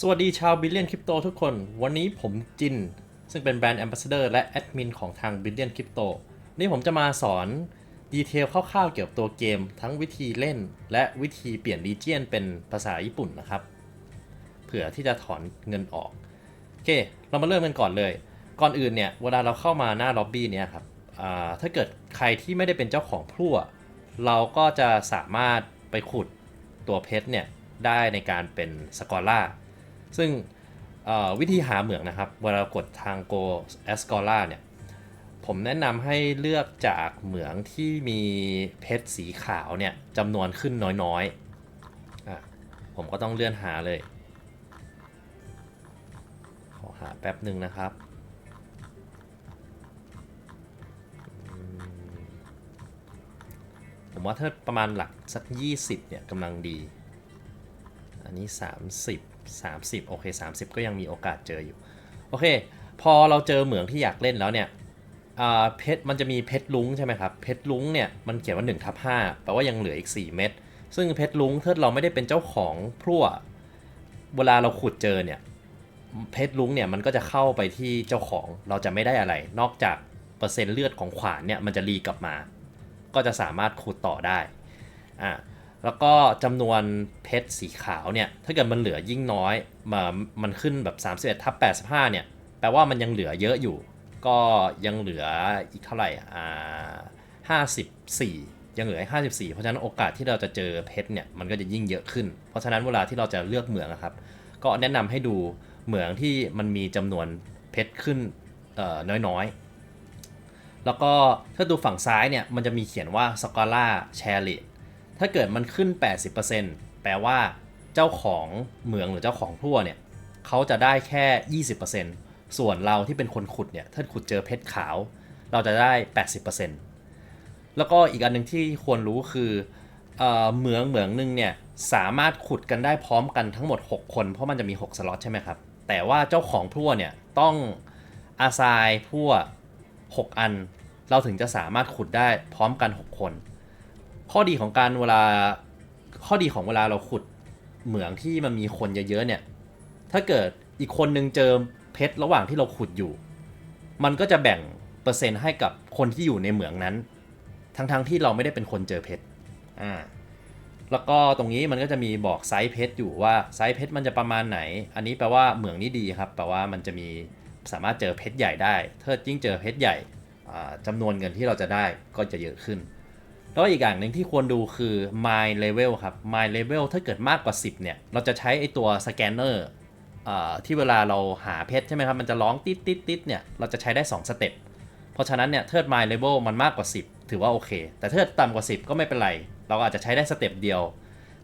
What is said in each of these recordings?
สวัสดีชาวบิลเลียนคริปโตทุกคน วันนี้ผมจิน ซึ่งเป็นแบรนด์แอมบาสเดอร์และแอดมินของทางบิลเลียนคริปโตนี่ผมจะมาสอนดีเทลคร่าวๆเกี่ยวกับตัวเกม ทั้งวิธีเล่น และวิธีเปลี่ยนรีเจียนเป็นภาษาญี่ปุ่นนะครับ เผื่อที่จะถอนเงินออก โอเค เรามาเริ่มกันก่อนเลย ก่อนอื่นเนี่ย เวลาเราเข้ามาหน้าล็อบบี้เนี่ยครับถ้าเกิดใครที่ไม่ได้เป็นเจ้าของพลั่ว เราก็จะสามารถไปขุดตัวเพชรเนี่ยได้ในการเป็นสกอร่า ซึ่งวิธีหาเหมืองนะครับ เวลากดทาง Go a s c o l a เนี่ย ผมแนะนำให้เลือกจากเหมืองที่มีเพชรสีขาวเนี่ยจำนวนขึ้นน้อยๆอผมก็ต้องเลื่อนหาเลย ขอหาแป๊บหนึ่งนะครับ ผมว่าถ้าประมาณหลักสัก 20เนี่ยกำลังดี อันนี้ 30 30 โอเค 30 ก็ยังมีโอกาสเจออยู่ โอเค พอเราเจอเหมืองที่อยากเล่นแล้วเนี่ยเพชรมันจะมีเพชรลุงใช่ไหมครับ เพชรลุงเนี่ยมันเขียนว่า1ทับ5แปลว่ายังเหลืออีก 4 เม็ด ซึ่งเพชรลุงถ้าเราไม่ได้เป็นเจ้าของพลั่ว เวลาเราขุดเจอเนี่ย เพชรลุงเนี่ยมันก็จะเข้าไปที่เจ้าของ เราจะไม่ได้อะไร นอกจากเปอร์เซ็นต์เลือดของขวานเนี่ยมันจะรีกลับมา ก็จะสามารถขุดต่อได้ อ่า แล้วก็จำนวนเพชรสีขาวเนี่ย ถ้าเกิดมันเหลือยิ่งน้อยมามันขึ้นแบบ31ทับ85 เนี่ย แปลว่ามันยังเหลือเยอะอยู่ ก็ยังเหลืออีกเท่าไหร่อ่า54 ยังเหลืออีก54 เพราะฉะนั้นโอกาสที่เราจะเจอเพชรเนี่ย มันก็จะยิ่งเยอะขึ้น เพราะฉะนั้นเวลาที่เราจะเลือกเหมืองอะครับ ก็แนะนำให้ดูเหมืองที่มันมีจำนวนเพชรขึ้นเอ่อน้อยๆ แล้วก็ถ้าดูฝั่งซ้ายเนี่ย มันจะมีเขียนว่า Scholar Share Rate ถ้าเกิดมันขึ้น 80%แปลว่าเจ้าของเหมืองหรือเจ้าของพลั่วเนี่ยเขาจะได้แค่ 20%ส่วนเราที่เป็นคนขุดเนี่ยถ้าขุดเจอเพชรขาว เราจะได้ 80%แล้วก็อีกอันหนึ่งที่ควรรู้คือเออเหมืองเหมืองหนึ่งเนี่ยสามารถขุดกันได้พร้อมกันทั้งหมด 6 คน เพราะมันจะมี 6 สล็อตใช่ไหมครับ แต่ว่าเจ้าของพลั่วเนี่ยต้องอาซายพลั่ว 6 อัน เราถึงจะสามารถขุดได้พร้อมกัน 6 คน ข้อดีของการเวลาข้อดีของเวลาเราขุดเหมืองที่มันมีคนเยอะๆเนี่ย ถ้าเกิดอีกคนนึงเจอเพชรระหว่างที่เราขุดอยู่ มันก็จะแบ่งเปอร์เซ็นต์ให้กับคนที่อยู่ในเหมืองนั้น ทั้งๆที่เราไม่ได้เป็นคนเจอเพชรอ่าแล้วก็ตรงนี้มันก็จะมีบอกไซส์เพชรอยู่ว่าไซส์เพชรมันจะประมาณไหน อันนี้แปลว่าเหมืองนี้ดีครับ แปลว่ามันจะมีสามารถเจอเพชรใหญ่ได้ถ้ายิ่งเจอเพชรใหญ่จำานวนเงินที่เราจะได้ก็จะเยอะขึ้น แล้วอีกอย่างหนึ่งที่ควรดูคือ my level ครับ my level ถ้าเกิดมากกว่า 10 เนี่ย เราจะใช้ไอตัวสแกนเนอร์ที่เวลาเราหาเพชรใช่ไหมครับ มันจะร้องติดติดติดเนี่ย เราจะใช้ได้ 2 สเต็ป เพราะฉะนั้นเนี่ยเทิด my level มันมากกว่า 10 ถือว่าโอเค แต่เทิดต่ำกว่า 10 ก็ไม่เป็นไร เราอาจจะใช้ได้สเต็ปเดียว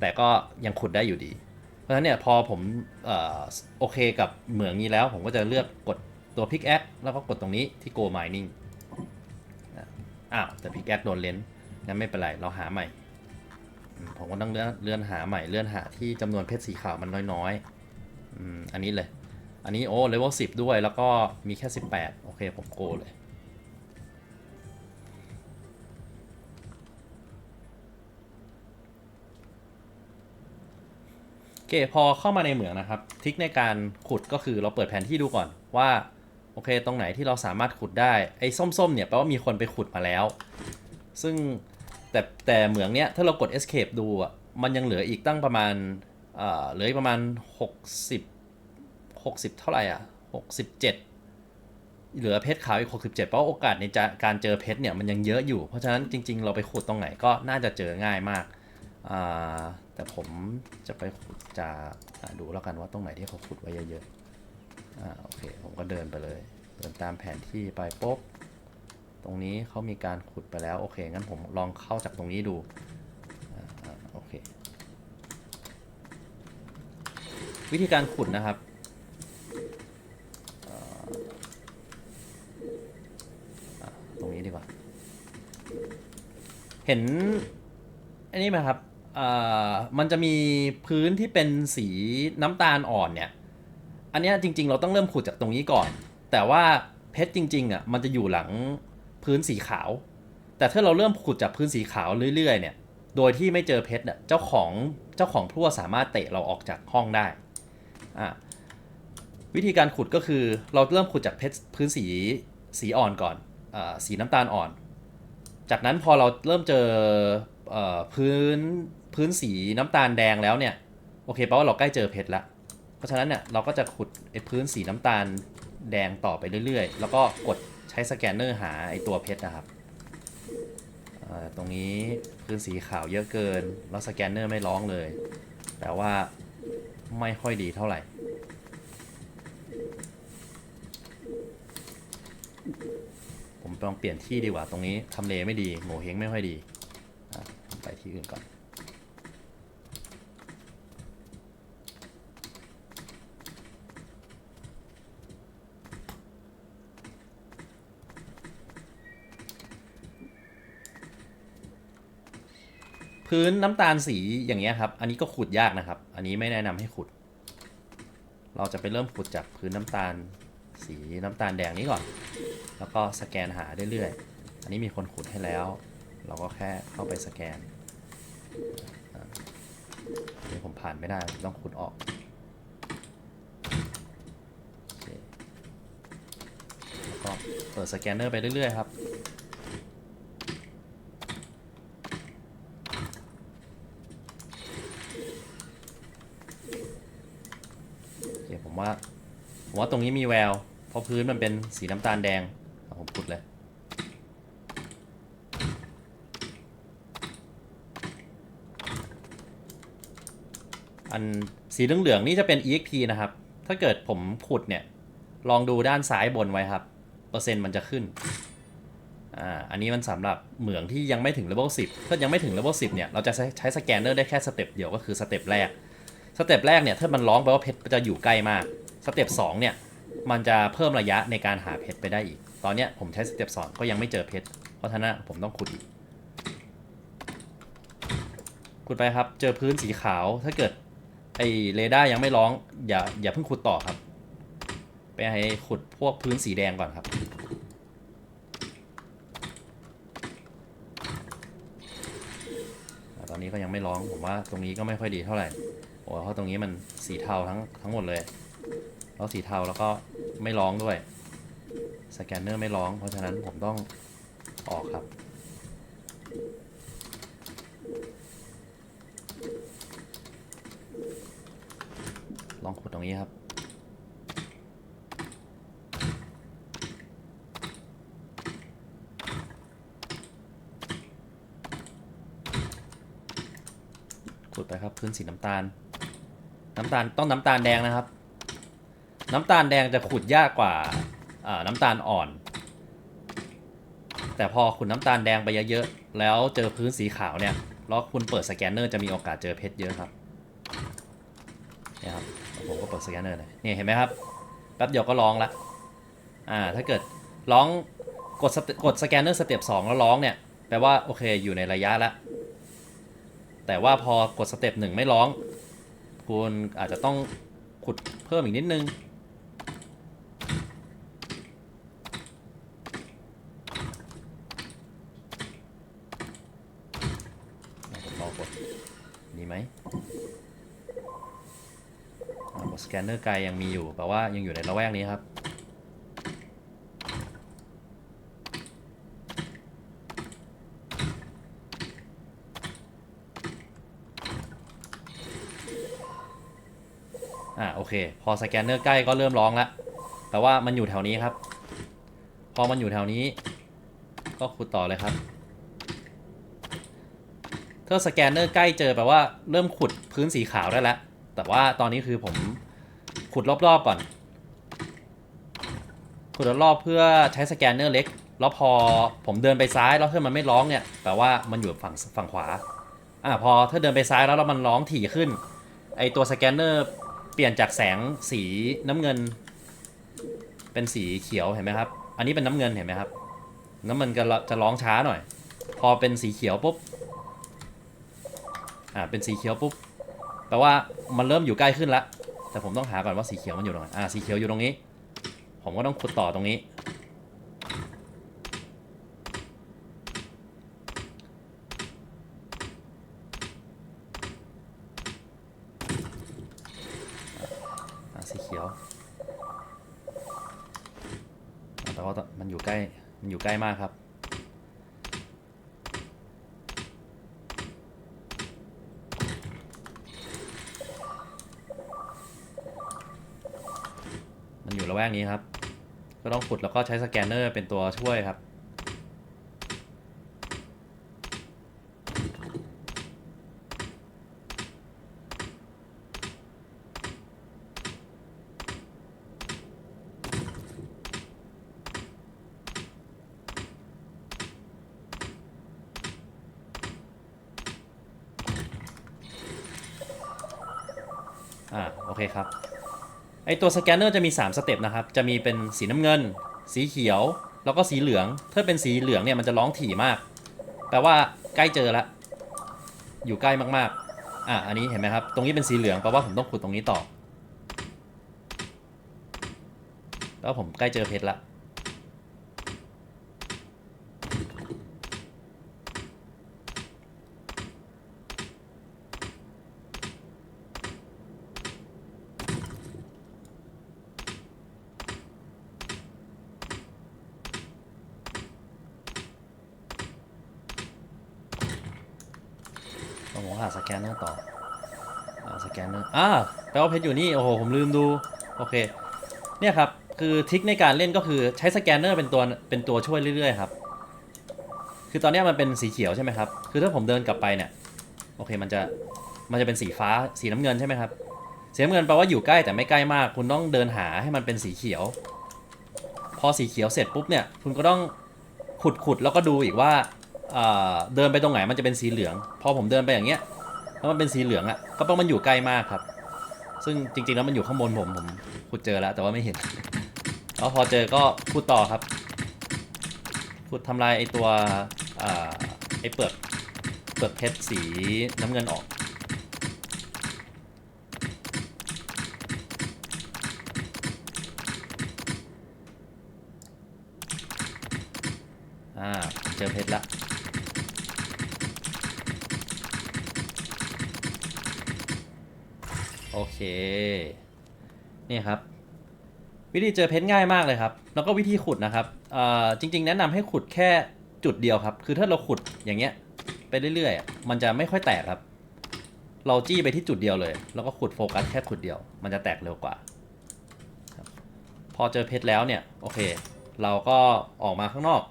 แต่ก็ยังขุดได้อยู่ดี เพราะฉะนั้นเนี่ยพอผมอโอเคกับเหมืองนี้แล้ว ผมก็จะเลือกกดตัว pickaxe แล้วก็กดตรงนี้ที่ go mining อ้าวแต่ pickaxe โดนเลนส์ งั้นไม่เป็นไรเราหาใหม่ ผมก็ต้องเลื่อนเลื่อนหาใหม่เลื่อนหาที่จำนวนเพชรสีขาวมันน้อยๆอ,อันนี้เลย อันนี้โอ้เลเวลสิด้วยแล้วก็มีแค่18โอเคผมโกเลยโอเคพอเข้ามาในเหมืองนะครับทิกในการขุดก็คือเราเปิดแผนที่ดูก่อนว่าโอเค ตรงไหนที่เราสามารถขุดได้ไอ้ส้มๆเนี่ยแปลว่ามีคนไปขุดมาแล้ว ซึ่ง แต่แต่เหมืองเนี้ยถ้าเรากด escape ดูอะมันยังเหลืออีกตั้งประมาณเอ่อเหลืออีกประมาณ 60 60 เท่าไหร่อะ 67 เหลือเพชรขาวอีก 67 เพราะโอกาสในจะการเจอเพชรเนี่ยมันยังเยอะอยู่ เพราะฉะนั้นจริง ๆ เราไปขุดตรงไหนก็น่าจะเจอง่ายมากอ่าแต่ผมจะไปขุดจะอะดูแล้วกันว่าตรงไหนที่เขาขุดไว้เยอะๆอ่าโอเคผมก็เดินไปเลย เดินตามแผนที่ไปปุ๊บ ตรงนี้เขามีการขุดไปแล้ว โอเค งั้นผมลองเข้าจากตรงนี้ดูออโอเค วิธีการขุดนะครับตรงนี้ดีกว่า เห็นอันนี้ไหมครับอ่อมันจะมีพื้นที่เป็นสีน้ำตาลอ่อนเนี่ย อันนี้จริงๆ เราต้องเริ่มขุดจากตรงนี้ก่อน แต่ว่าเพชรจริงๆอะมันจะอยู่หลัง พื้นสีขาว แต่ถ้าเราเริ่มขุดจากพื้นสีขาวเรื่อยๆเนี่ย โดยที่ไม่เจอเพชรอะเจ้าของเจ้าของพลั่วสามารถเตะเราออกจากห้องได้อะวิธีการขุดก็คือเราเริ่มขุดจากเพชรพื้นสีสีอ่อนก่อนอาสีน้ำตาลอ่อน จากนั้นพอเราเริ่มเจอเอพื้นพื้นสีน้ำตาลแดงแล้วเนี่ยโอเคแปลว่าเราใกล้เจอเพชรแล้วเพราะฉะนั้นเนี่ยเราก็จะขุดไอ้พื้นสีน้ำตาลแดงต่อไปเรื่อยๆ แล้วก็กด ช้สแกนเนอร์หาไอตัวเพชรนะครับตรงนี้พื้นสีขาวเยอะเกิน แล้วสแกนเนอร์ไม่ร้องเลย แต่ว่าไม่ค่อยดีเท่าไหร่ ผมลองเปลี่ยนที่ดีกว่าตรงนี้ทำเลไม่ดีโงเฮงไม่ค่อยดี ไปที่อื่นก่อน พื้นน้ำตาลสีอย่างเงี้ยครับ อันนี้ก็ขุดยากนะครับ อันนี้ไม่แนะนำให้ขุด เราจะไปเริ่มขุดจากพื้นน้ำตาลสีน้ำตาลแดงนี้ก่อน แล้วก็สแกนหาเรื่อยๆ อันนี้มีคนขุดให้แล้ว เราก็แค่เข้าไปสแกนอันนี้ผมผ่านไม่ได้ต้องขุดออกแล้วก็เปิดสแกนเนอร์ไปเรื่อยๆครับ โอเคผมว่า ผมว่าตรงนี้มีแวว เพราะพื้นมันเป็นสีน้ำตาลแดงผมขุดเลย อันสีเหลืองๆนี่จะเป็น exp นะครับ ถ้าเกิดผมขุดเนี่ย ลองดูด้านซ้ายบนไว้ครับ เปอร์เซ็นต์มันจะขึ้น อ่า อันนี้มันสำหรับเหมืองที่ยังไม่ถึง level 10 ถ้ายังไม่ถึง level 10 เนี่ย เราจะใช้ใช้สแกนเนอร์ได้แค่สเต็ปเดียวก็คือสเต็ปแรก สเต็ปแรกเนี่ย ถ้ามันร้องไปว่าเพชรจะอยู่ใกล้มาก สเต็ปสองเนี่ยมันจะเพิ่มระยะในการหาเพชรไปได้อีก ตอนเนี้ยผมใช้สเต็ปสองก็ยังไม่เจอเพชร เพราะฉะนั้นผมต้องขุดอีก ขุดไปครับ เจอพื้นสีขาว ถ้าเกิดไอเรดาร์ยังไม่ร้อง อย่าอย่าเพิ่งขุดต่อครับ ไปให้ขุดพวกพื้นสีแดงก่อนครับ ตอนนี้ก็ยังไม่ร้อง ผมว่าตรงนี้ก็ไม่ค่อยดีเท่าไหร่ โอ้เพราะตรงนี้มันสีเทาทั้งทั้งหมดเลย แล้วสีเทาแล้วก็ไม่ร้องด้วยสแกนเนอร์ไม่ร้อง เพราะฉะนั้นผมต้องออกครับ ลองขุดตรงนี้ครับ ขุดไปครับพื้นสีน้ำตาล น้ำตาลต้องน้ำตาลแดงนะครับ น้ำตาลแดงจะขุดยากกว่าน้ำตาลอ่อน แต่พอขุดน้ำตาลแดงไปเยอะๆแล้วเจอพื้นสีขาวเนี่ยแล้วคุณเปิดสแกนเนอร์จะมีโอกาสเจอเพชรเยอะครับนี่ครับผมก็เปิดสแกนเนอร์เลยนี่เห็นไหมครับแป๊บเดียวก็ร้องละอ่าถ้าเกิดร้องกดสเตกดสแกนเนอร์สเต็ปสองแล้วร้องเนี่ยแปลว่าโอเคอยู่ในระยะละแต่ว่าพอกดสเต็ปหนึ่งไม่ร้อง คุณอาจจะต้องขุดเพิ่มอีกนิดนึง ผมลองกดมีไหมอ่ากดสแกน เนอร์ไกลยังมีอยู่แปลว่ายังอยู่ในระแวกนี้ครับ อ่าโอเค พอสแกนเนอร์ใกล้ก็เริ่มร้องแล้วแต่ว่ามันอยู่แถวนี้ครับ พอมันอยู่แถวนี้ ก็ขุดต่อเลยครับถ้าสแกนเนอร์ใกล้เจอแปลว่าเริ่มขุดพื้นสีขาวได้แล้ว แต่ว่าตอนนี้คือผม ขุดรอบๆก่อน ขุดรอบๆเพื่อใช้สแกนเนอร์เล็ก แล้วพอผมเดินไปซ้ายแล้วถ้ามันไม่ร้องเนี่ยแปลว่ามันอยู่ฝั่งฝั่งขวา อ่าพอถ้าเดินไปซ้ายแล้วแล้วมันร้องถี่ขึ้น ไอตัวสแกนเนอร์เปลี่ยนจากแสงสีน้ำเงิน เป็นสีเขียวเห็นไหมครับ อันนี้เป็นน้ำเงินเห็นไหมครับ น้ำมันก็จะร้องช้าหน่อย พอเป็นสีเขียวปุ๊บ อ่าเป็นสีเขียวปุ๊บแปลว่ามันเริ่มอยู่ใกล้ขึ้นแล้ว แต่ผมต้องหาก่อนว่าสีเขียวมันอยู่ตรงไหนอ่าสีเขียวอยู่ตรงนี้ ผมก็ต้องขุดต่อตรงนี้ สีเขียวแต่ว่ามันอยู่ใกล้ มันอยู่ใกล้มากครับ มันอยู่ระแวกนี้ครับ ก็ต้องขุดแล้วก็ใช้สแกนเนอร์เป็นตัวช่วยครับอ่าโอเคครับ ไอตัวสแกนเนอร์จะมี 3 สเต็ปนะครับ จะมีเป็นสีน้ำเงิน สีเขียว แล้วก็สีเหลือง ถ้าเป็นสีเหลืองเนี่ยมันจะร้องถี่มาก แปลว่าใกล้เจอละ อยู่ใกล้มากๆ อะ อันนี้เห็นไหมครับ ตรงนี้เป็นสีเหลืองแปลว่าผมต้องขุดตรงนี้ต่อ แล้วผมใกล้เจอเพชรละ สแกนเนอร์ต่ออสแกนเนอร์อ่าแปลว่าเพชรอยู่นี่ โอ้โห ผมลืมดู โอเค เนี่ยครับ คือทิคในการเล่นก็คือใช้สแกนเนอร์เป็นตัว เป็นตัวช่วยเรื่อยๆครับ คือตอนนี้มันเป็นสีเขียวใช่ไหมครับ คือถ้าผมเดินกลับไปเนี่ย โอเค มันจะ มันจะเป็นสีฟ้า สีน้ำเงินใช่ไหมครับ สีน้ำเงินแปลว่าอยู่ใกล้แต่ไม่ใกล้มาก คุณต้องเดินหาให้มันเป็นสีเขียว พอสีเขียวเสร็จปุ๊บเนี่ย คุณก็ต้องขุดขุดแล้วก็ดูอีกว่าอ่าเดินไปตรงไหนมันจะเป็นสีเหลือง พอผมเดินไปอย่างเงี้ย แล้วมันเป็นสีเหลืองอะ่ะก็เพราะมันอยู่ใกล้มากครับ ซึ่งจริงๆแล้วมันอยู่ข้างบนผมผมขุดเจอแล้วแต่ว่าไม่เห็นแล้วพอเจอก็ขุดต่อครับขุดทำลายไอตัวอไอเปลือกเปลือกเพชรสีน้ำเงินออกอ่าเจอเพชรละ โอเค นี่ครับ วิธีเจอเพชรง่ายมากเลยครับ แล้วก็วิธีขุดนะครับอ่อจริง ๆ แนะนำให้ขุดแค่จุดเดียวครับ คือถ้าเราขุดอย่างเงี้ยไปเรื่อยๆ มันจะไม่ค่อยแตกครับ เราจี้ไปที่จุดเดียวเลย แล้วก็ขุดโฟกัสแค่ขุดเดียว มันจะแตกเร็วกว่า พอเจอเพชรแล้วเนี่ย โอเค เราก็ออกมาข้างนอก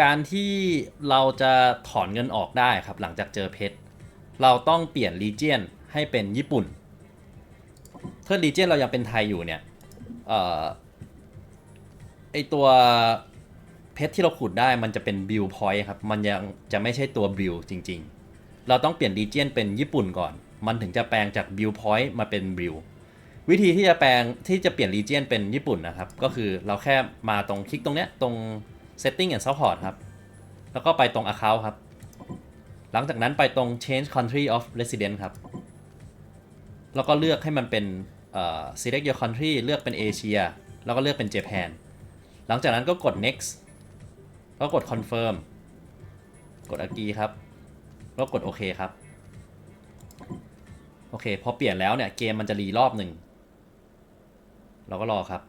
การที่เราจะถอนเงินออกได้ครับหลังจากเจอเพชร เราต้องเปลี่ยนรีเจียนให้เป็นญี่ปุ่นถ้ารีเจียนเรายังเป็นไทยอยู่เนี่ยออไอตัวเพชรที่เราขุดได้มันจะเป็นบิลพอยต์ครับ มันยังจะไม่ใช่ตัวบิลจริง ๆ เราต้องเปลี่ยนรีเจียนเป็นญี่ปุ่นก่อน มันถึงจะแปลงจากบิลพอยต์มาเป็นบิลวิธีที่จะแปลงที่จะเปลี่ยนรีเจียนเป็นญี่ปุ่นนะครับ ก็คือเราแค่มาตรงคลิกตรงเนี้ยตรง setting and support ครับ แล้วก็ไปตรง account ครับ หลังจากนั้นไปตรง change country of residence ครับ แล้วก็เลือกให้มันเป็น select your country เลือกเป็นเอเชียแล้วก็เลือกเป็น Japan หลังจากนั้นก็กด next แล้วกด confirm กด agree ครับ แล้วกดโอเคครับ โอเค พอเปลี่ยนแล้วเนี่ย เกมมันจะรีรอบหนึ่ง เราก็รอครับ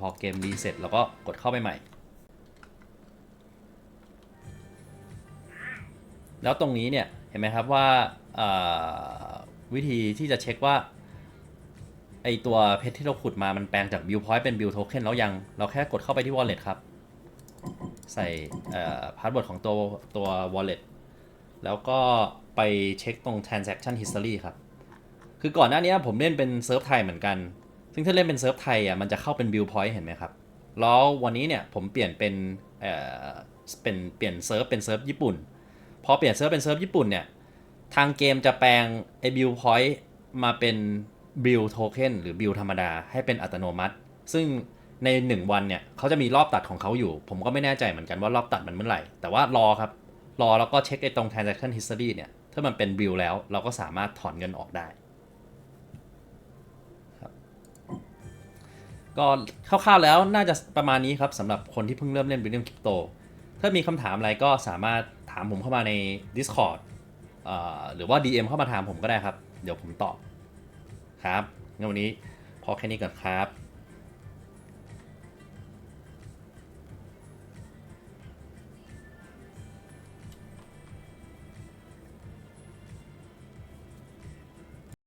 พอเกมรีเซ็ตเราก็กดเข้าไปใหม่ แล้วตรงนี้เนี่ย เห็นไหมครับว่าวิธีที่จะเช็คว่า ไอตัวเพชรที่เราขุดมามันแปลงจาก Build Point เป็น Build Token แล้วยัง เราแค่กดเข้าไปที่ Wallet ครับ ใส่พาสเวิร์ดของตัวตัว Wallet แล้วก็ไปเช็คตรง Transaction History ครับ คือก่อนหน้านี้ผมเล่นเป็นเซิร์ฟไทยเหมือนกัน ซึ่งถ้าเล่นเป็นเซิร์ฟไทยอะมันจะเข้าเป็นบิลพอยต์เห็นไหมครับ แล้ววันนี้เนี่ยผมเปลี่ยนเป็นเอ่อเป็นเปลี่ยนเซิร์ฟเป็นเซิร์ฟญี่ปุ่น พอเปลี่ยนเซิร์ฟเป็นเซิร์ฟญี่ปุ่นเนี่ยทางเกมจะแปลงไอ้บิลพอยต์มาเป็นบิลโทเค็นหรือบิลธรรมดาให้เป็นอัตโนมัติ ซึ่งใน 1 วันเนี่ยเขาจะมีรอบตัดของเขาอยู่ ผมก็ไม่แน่ใจเหมือนกันว่ารอบตัดมันเมื่อไหร่ แต่ว่ารอครับ รอแล้วก็เช็คไอ้ตรง transaction history เนี่ย ถ้ามันเป็นบิลแล้ว เราก็สามารถถอนเงินออกได้ ก็คร่าวๆแล้วน่าจะประมาณนี้ครับสำหรับคนที่เพิ่งเริ่มเล่น Bitcoin Crypto ถ้ามีคำถามอะไรก็สามารถถามผมเข้ามาใน Discord เอ่อหรือว่า DM เข้ามาถามผมก็ได้ครับ เดี๋ยวผมตอบครับงั้นวันนี้พอแค่นี้ก่อนครับ